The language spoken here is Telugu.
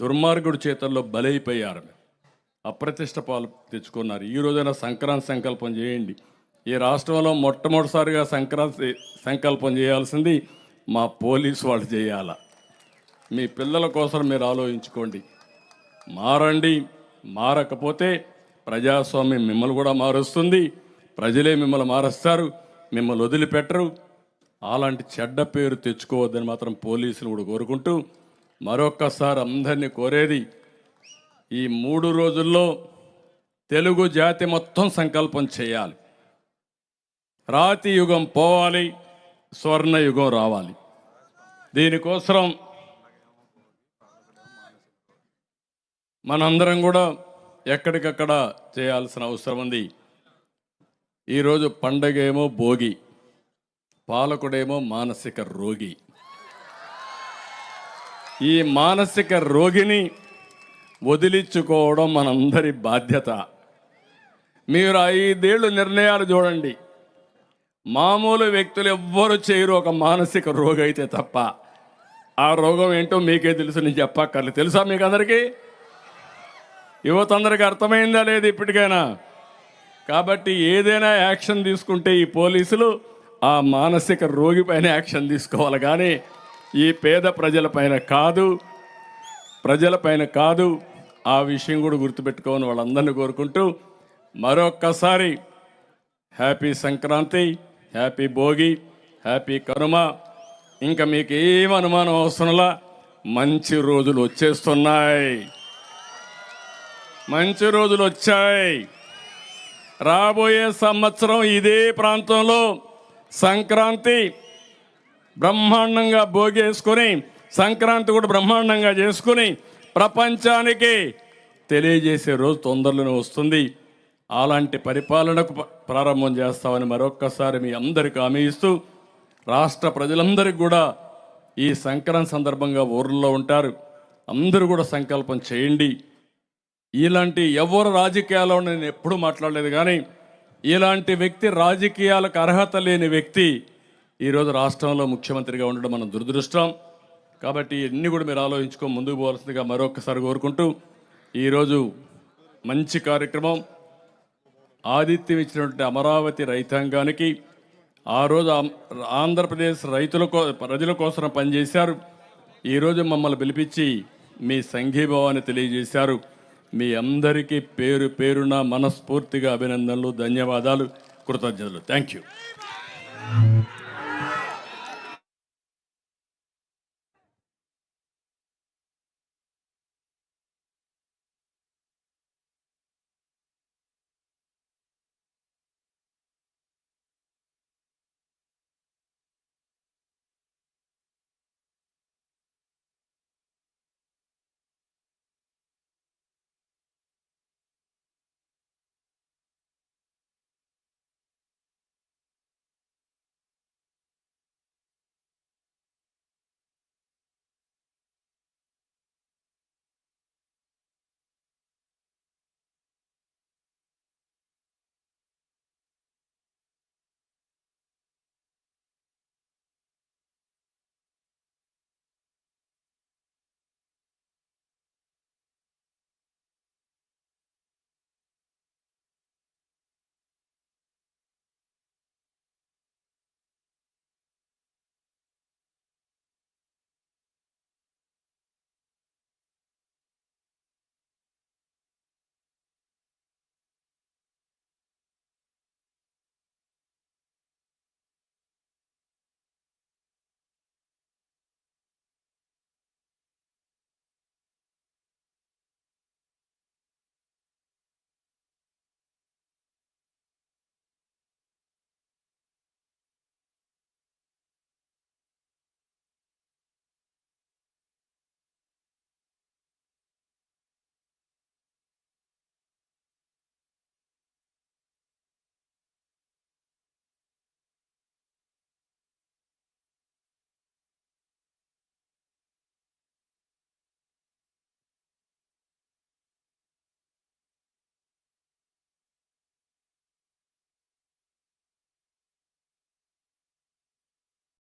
దుర్మార్గుడి చేతల్లో బలైపోయారు. అప్రతిష్ట పాలు తెచ్చుకున్నారు. ఈ రోజైనా సంక్రాంతి సంకల్పం చేయండి. ఈ రాష్ట్రంలో మొట్టమొదటిసారిగా సంక్రాంతి సంకల్పం చేయాల్సింది మా పోలీసు వాళ్ళు చేయాల. మీ పిల్లల కోసం మీరు ఆలోచించుకోండి. మారండి మారకపోతే ప్రజాస్వామ్యం మిమ్మల్ని కూడా మారుస్తుంది. ప్రజలే మిమ్మల్ని మారుస్తారు మిమ్మల్ని వదిలిపెట్టరు. అలాంటి చెడ్డ పేరు తెచ్చుకోవద్దని మాత్రం పోలీసులు కూడా కోరుకుంటూ మరొక్కసారి అందరినీ కోరేది ఈ మూడు రోజుల్లో తెలుగు జాతి మొత్తం సంకల్పం చేయాలి. రాతి యుగం పోవాలి స్వర్ణ యుగం రావాలి. దీనికోసం మనందరం కూడా ఎక్కడికక్కడ చేయాల్సిన అవసరం ఉంది. ఈరోజు పండగేమో భోగి పాలకుడేమో మానసిక రోగి. ఈ మానసిక రోగిని వదిలించుకోవడం మనందరి బాధ్యత. మీరు ఐదేళ్ళు నిర్ణయాలు చూడండి. మామూలు వ్యక్తులు ఎవ్వరు చేయరు ఒక మానసిక రోగి అయితే తప్ప. ఆ రోగం ఏంటో మీకే తెలుసు నేను చెప్పక్కర్లేదు. తెలుసా మీకు అందరికీ యువత అందరికీ అర్థమైందా లేదు ఇప్పటికైనా? కాబట్టి ఏదైనా యాక్షన్ తీసుకుంటే ఈ పోలీసులు ఆ మానసిక రోగిపైన యాక్షన్ తీసుకోవాలి. కానీ ఈ పేద ప్రజలపైన కాదు ప్రజలపైన కాదు ఆ విషయం కూడా గుర్తుపెట్టుకోని వాళ్ళందరినీ కోరుకుంటూ మరొక్కసారి happy Sankranti happy Bhogi happy Kanuma. ఇంకా మీకు ఏం అనుమానం అవసరంలా మంచి రోజులు వచ్చేస్తున్నాయి. మంచి రోజులు వచ్చాయి. రాబోయే సంవత్సరం ఇదే ప్రాంతంలో సంక్రాంతి బ్రహ్మాండంగా భోగేసుకుని సంక్రాంతి కూడా బ్రహ్మాండంగా చేసుకుని ప్రపంచానికి తెలియజేసే రోజు తొందరలోనే వస్తుంది. అలాంటి పరిపాలనకు ప్రారంభం చేస్తామని మరొక్కసారి మీ అందరికి హామీ ఇస్తూ రాష్ట్ర ప్రజలందరికీ కూడా ఈ సంక్రాంతి సందర్భంగా ఊర్లో ఉంటారు. అందరూ కూడా సంకల్పం చేయండి. ఇలాంటి ఎవరు రాజకీయాల్లో నేను ఎప్పుడూ మాట్లాడలేదు కానీ ఇలాంటి వ్యక్తి రాజకీయాలకు అర్హత లేని వ్యక్తి ఈరోజు రాష్ట్రంలో ముఖ్యమంత్రిగా ఉండడం మన దురదృష్టం. కాబట్టి ఇవన్నీ కూడా మీరు ఆలోచించుకో ముందుకు పోవాల్సిందిగా మరొకసారి కోరుకుంటూ ఈరోజు మంచి కార్యక్రమం ఆతిథ్యం ఇచ్చినటువంటి అమరావతి రైతాంగానికి ఆ రోజు ఆంధ్రప్రదేశ్ రైతుల కో ప్రజల కోసం పనిచేశారు. ఈరోజు మమ్మల్ని పిలిపించి మీ సంఘీభావాన్ని తెలియజేశారు. మీ అందరికీ పేరు పేరున మనస్ఫూర్తిగా అభినందనలు ధన్యవాదాలు కృతజ్ఞతలు. Thank you.